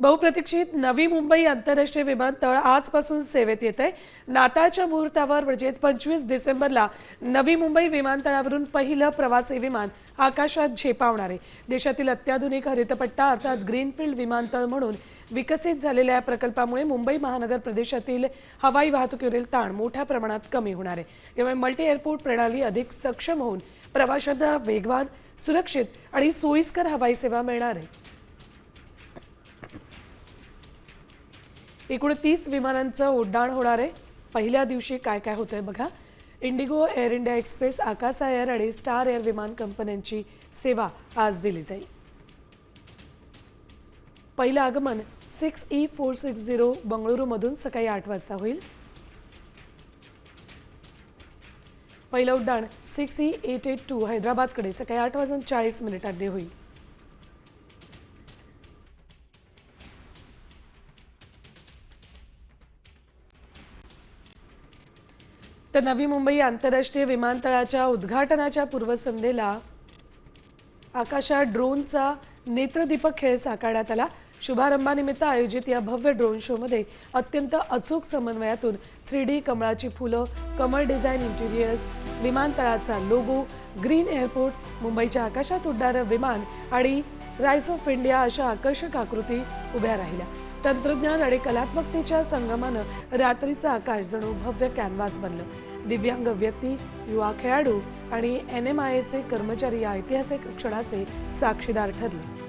बहुप्रतीक्षित नवी मुंबई आंतरराष्ट्रीय विमानतळ आजपासून सेवेत येत आहे नाताळच्या मुहूर्तावर म्हणजेच पंचवीस डिसेंबरला नवी मुंबई विमानतळावरून पहिलं प्रवासी विमान आकाशात झेपावणार आहे. देशातील अत्याधुनिक हरितपट्टा अर्थात ग्रीनफील्ड विमानतळ म्हणून विकसित झालेल्या या प्रकल्पामुळे मुंबई महानगर प्रदेशातील हवाई वाहतुकीवरील ताण मोठ्या प्रमाणात कमी होणार आहे. यामुळे मल्टी एअरपोर्ट प्रणाली अधिक सक्षम होऊन प्रवाशांना वेगवान सुरक्षित आणि सोयीस्कर हवाई सेवा मिळणार आहे. एकूण तीस विमानांचं उड्डाण होणार आहे. पहिल्या दिवशी काय काय होतंय बघा. IndiGo Air India Express Akasa Air आणि स्टार एअर विमान कंपन्यांची सेवा आज दिली जाईल. पहिलं आगमन six E four six zero बंगळुरूमधून सकाळी आठ वाजता होईल. पहिलं उड्डाण six E eight eight two हैदराबादकडे सकाळी आठ वाजून चाळीस मिनिटांनी होईल. तर नवी मुंबई आंतरराष्ट्रीय विमानतळाच्या उद्घाटनाच्या पूर्वसंध्येला आकाशात ड्रोनचा नेत्रदीपक खेळ साकारण्यात आला. शुभारंभानिमित्त आयोजित या भव्य ड्रोन शोमध्ये अत्यंत अचूक समन्वयातून थ्री डी कमळाची फुलं कमळ डिझाईन इंटिरियर्स विमानतळाचा लोगो ग्रीन एअरपोर्ट मुंबईच्या आकाशात उडणारं विमान आणि राईस ऑफ इंडिया अशा आकर्षक आकृती उभ्या राहिल्या. तंत्रज्ञान आणि कलात्मकतेच्या संगमानं रात्रीचं आकाश जणू भव्य कॅनव्हास बनलं. दिव्यांग व्यक्ती युवा खेळाडू आणि एन एम आय एचे कर्मचारी या ऐतिहासिक क्षणाचे साक्षीदार ठरले.